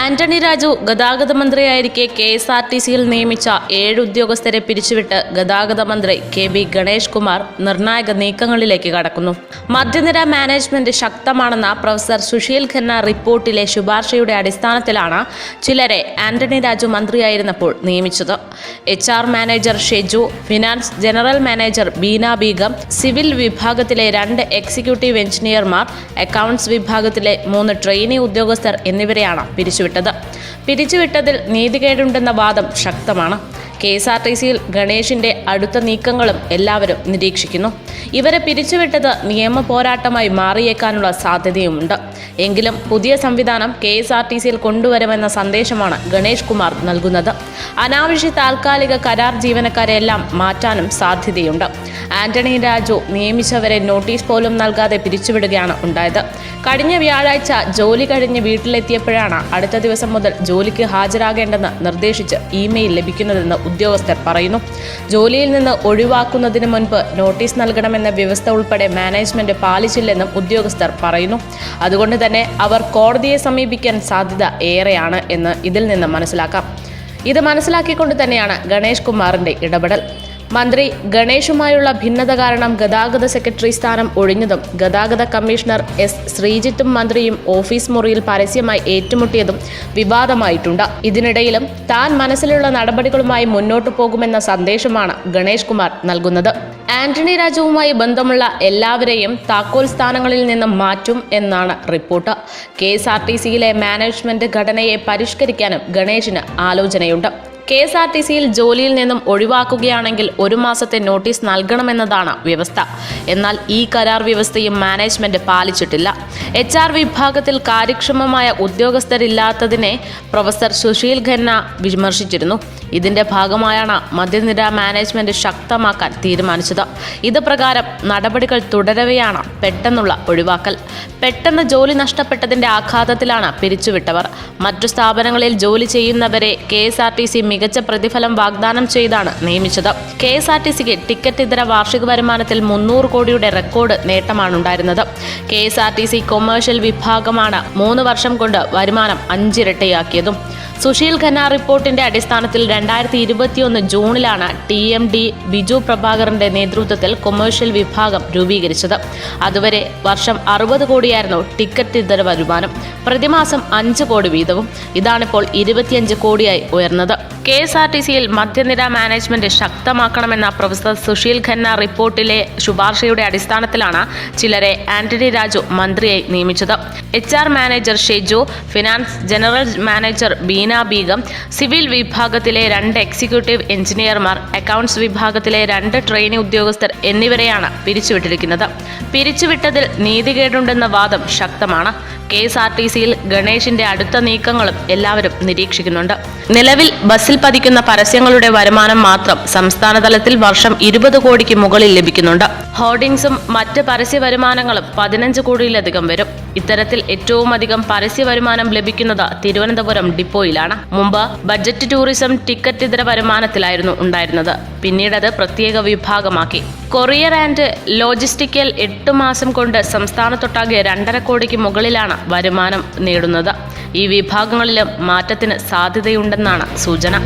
ആന്റണി രാജു ഗതാഗത മന്ത്രിയായിരിക്കെ K S R T സിയിൽ നിയമിച്ച ഏഴ് ഉദ്യോഗസ്ഥരെ പിരിച്ചുവിട്ട് ഗതാഗത മന്ത്രി കെ ബി ഗണേഷ് കുമാർ നിർണായക നീക്കങ്ങളിലേക്ക് കടക്കുന്നു. മധ്യനിര മാനേജ്മെന്റ് ശക്തമാണെന്ന പ്രൊഫസർ സുശീൽ ഖന്ന റിപ്പോർട്ടിലെ ശുപാർശയുടെ അടിസ്ഥാനത്തിലാണ് ചിലരെ ആന്റണി രാജു മന്ത്രിയായിരുന്നപ്പോൾ നിയമിച്ചത്. H R manager Sheju finance general manager Beena Begum civil വിഭാഗത്തിലെ രണ്ട് എക്സിക്യൂട്ടീവ് എഞ്ചിനീയർമാർ അക്കൗണ്ട്സ് വിഭാഗത്തിലെ മൂന്ന് ട്രെയിനി ഉദ്യോഗസ്ഥർ എന്നിവരെയാണ് പിരിച്ചുവിട്ടത്. പിരിച്ചുവിട്ടതിൽ നീതികേടുണ്ടെന്ന വാദം ശക്തമാണ്. കെ എസ് ആർ ടി സിയിൽ ഗണേഷിന്റെ അടുത്ത നീക്കങ്ങളും എല്ലാവരും നിരീക്ഷിക്കുന്നു. ഇവരെ പിരിച്ചുവിട്ടത് നിയമ പോരാട്ടമായി മാറിയേക്കാനുള്ള സാധ്യതയുമുണ്ട്. എങ്കിലും പുതിയ സംവിധാനം കെ എസ് ആർ ടി സിയിൽ കൊണ്ടുവരുമെന്ന സന്ദേശമാണ് ഗണേഷ് കുമാർ നൽകുന്നത്. അനാവശ്യ താൽക്കാലിക കരാർ ജീവനക്കാരെ എല്ലാം മാറ്റാനും സാധ്യതയുണ്ട്. ആന്റണി രാജു നിയമിച്ചവരെ നോട്ടീസ് പോലും നൽകാതെ പിരിച്ചുവിടുകയാണ് ഉണ്ടായത്. കഴിഞ്ഞ വ്യാഴാഴ്ച ജോലി കഴിഞ്ഞ് വീട്ടിലെത്തിയപ്പോഴാണ് അടുത്ത ദിവസം മുതൽ ജോലിക്ക് ഹാജരാകേണ്ടെന്ന് നിർദ്ദേശിച്ച് ഇമെയിൽ ലഭിക്കുന്നതെന്ന് ഉദ്യോഗസ്ഥർ പറയുന്നു. ജോലിയിൽ നിന്ന് ഒഴിവാക്കുന്നതിന് മുൻപ് നോട്ടീസ് നൽകണമെന്ന വ്യവസ്ഥ ഉൾപ്പെടെ മാനേജ്മെന്റ് പാലിച്ചില്ലെന്നും ഉദ്യോഗസ്ഥർ പറയുന്നു. അതുകൊണ്ട് തന്നെ അവർ കോടതിയെ സമീപിക്കാൻ സാധ്യത ഏറെയാണ് എന്ന് ഇതിൽ നിന്ന് മനസ്സിലാക്കാം. ഇത് മനസ്സിലാക്കിക്കൊണ്ട് തന്നെയാണ് ഗണേഷ് കുമാറിന്റെ ഇടപെടൽ. മന്ത്രി ഗണേഷുമായുള്ള ഭിന്നത കാരണം ഗതാഗത സെക്രട്ടറി സ്ഥാനം ഒഴിഞ്ഞതും ഗതാഗത കമ്മീഷണർ എസ് ശ്രീജിത്തും മന്ത്രിയും ഓഫീസ് മുറിയിൽ പരസ്യമായി ഏറ്റുമുട്ടിയതും വിവാദമായിട്ടുണ്ട്. ഇതിനിടയിലും താൻ മനസ്സിലുള്ള നടപടികളുമായി മുന്നോട്ടു പോകുമെന്ന സന്ദേശമാണ് ഗണേഷ് കുമാർ നൽകുന്നത്. ആന്റണി രാജുവുമായി ബന്ധമുള്ള എല്ലാവരെയും താക്കോൽ സ്ഥാനങ്ങളിൽ നിന്നും മാറ്റും എന്നാണ് report. K S R T സിയിലെ മാനേജ്മെന്റ് ഘടനയെ പരിഷ്കരിക്കാനും ഗണേഷിന് ആലോചനയുണ്ട്. കെ എസ് ആർ ടി സിയിൽ ജോലിയിൽ നിന്നും ഒഴിവാക്കുകയാണെങ്കിൽ ഒരു മാസത്തെ നോട്ടീസ് നൽകണമെന്നതാണ് വ്യവസ്ഥ. എന്നാൽ ഈ കരാർ വ്യവസ്ഥയും മാനേജ്മെന്റ് പാലിച്ചിട്ടില്ല. എച്ച് ആർ വിഭാഗത്തിൽ കാര്യക്ഷമമായ ഉദ്യോഗസ്ഥരില്ലാത്തതിനെ പ്രൊഫസർ സുശീൽ ഖന്ന വിമർശിച്ചിരുന്നു. ഇതിന്റെ ഭാഗമായാണ് മദ്യനിര മാനേജ്മെന്റ് ശക്തമാക്കാൻ തീരുമാനിച്ചത്. ഇത് പ്രകാരം നടപടികൾ തുടരവെയാണ് പെട്ടെന്നുള്ള ഒഴിവാക്കൽ. പെട്ടെന്ന് ജോലി നഷ്ടപ്പെട്ടതിന്റെ ആഘാതത്തിലാണ് പിരിച്ചുവിട്ടവർ. മറ്റു സ്ഥാപനങ്ങളിൽ ജോലി ചെയ്യുന്നവരെ K S R T C മികച്ച പ്രതിഫലം വാഗ്ദാനം ചെയ്താണ് നിയമിച്ചത്. കെ എസ് ആർ ടി സിക്ക് ടിക്കറ്റ് ഇതര വാർഷിക വരുമാനത്തിൽ മുന്നൂറ് കോടിയുടെ record നേട്ടമാണുണ്ടായിരുന്നത്. K S R T C commercial വിഭാഗമാണ് മൂന്ന് വർഷം കൊണ്ട് വരുമാനം അഞ്ചിരട്ടയാക്കിയതും. സുശീൽ ഖന്ന റിപ്പോർട്ടിന്റെ അടിസ്ഥാനത്തിൽ രണ്ടായിരത്തി ഇരുപത്തിയൊന്ന് ജൂണിലാണ് ടി എം ഡി ബിജു പ്രഭാകറിന്റെ നേതൃത്വത്തിൽ കൊമേഴ്ഷ്യൽ വിഭാഗം രൂപീകരിച്ചത്. അതുവരെ വർഷം അറുപത് കോടിയായിരുന്നു ടിക്കറ്റ് ഇതര വരുമാനം. പ്രതിമാസം അഞ്ച് കോടി വീതവും. ഇതാണിപ്പോൾ ഇരുപത്തിയഞ്ച് കോടിയായി ഉയർന്നത്. കെ എസ് ആർ ടി സിയിൽ മധ്യനിര മാനേജ്മെന്റ് ശക്തമാക്കണമെന്ന പ്രൊഫസർ സുശീൽ ഖന്ന റിപ്പോർട്ടിലെ ശുപാർശയുടെ അടിസ്ഥാനത്തിലാണ് ചിലരെ ആന്റണി രാജു മന്ത്രിയായി നിയമിച്ചത്. H R manager Sheju finance general manager Beena Begum civil വിഭാഗത്തിലെ രണ്ട് എക്സിക്യൂട്ടീവ് എഞ്ചിനീയർമാർ അക്കൗണ്ട്സ് വിഭാഗത്തിലെ രണ്ട് ട്രെയിനി ഉദ്യോഗസ്ഥർ എന്നിവരെയാണ് പിരിച്ചുവിട്ടിരിക്കുന്നത്. പിരിച്ചുവിട്ടതിൽ നീതികേടുണ്ടെന്ന വാദം ശക്തമാണ്. കെ എസ് ആർ ടി സിയിൽ ഗണേഷിന്റെ അടുത്ത നീക്കങ്ങളും എല്ലാവരും നിരീക്ഷിക്കുന്നുണ്ട്. നിലവിൽ ബസ്സിൽ പതിക്കുന്ന പരസ്യങ്ങളുടെ വരുമാനം മാത്രം സംസ്ഥാന തലത്തിൽ വർഷം ഇരുപത് കോടിക്ക് മുകളിൽ ലഭിക്കുന്നുണ്ട്. ഹോർഡിംഗ്സും മറ്റ് പരസ്യ വരുമാനങ്ങളും പതിനഞ്ച് കോടിയിലധികം വരും. ഇത്തരത്തിൽ ഏറ്റവും അധികം പരസ്യ വരുമാനം ലഭിക്കുന്നത് തിരുവനന്തപുരം ഡിപ്പോയിലാണ്. മുമ്പ് ബഡ്ജറ്റ് ടൂറിസം ടിക്കറ്റ് ഇതര വരുമാനത്തിലായിരുന്നു ഉണ്ടായിരുന്നത്. പിന്നീട് അത് പ്രത്യേക വിഭാഗമാക്കി. കൊറിയർ ആൻഡ് ലോജിസ്റ്റിക്കൽ എട്ട് മാസം കൊണ്ട് സംസ്ഥാനത്തൊട്ടാകെ രണ്ടര കോടിക്ക് മുകളിലാണ് വരുമാനം നേടുന്നത്. ഈ വിഭാഗങ്ങളിലും മാറ്റത്തിന് സാധ്യതയുണ്ടെന്നാണ് സൂചന.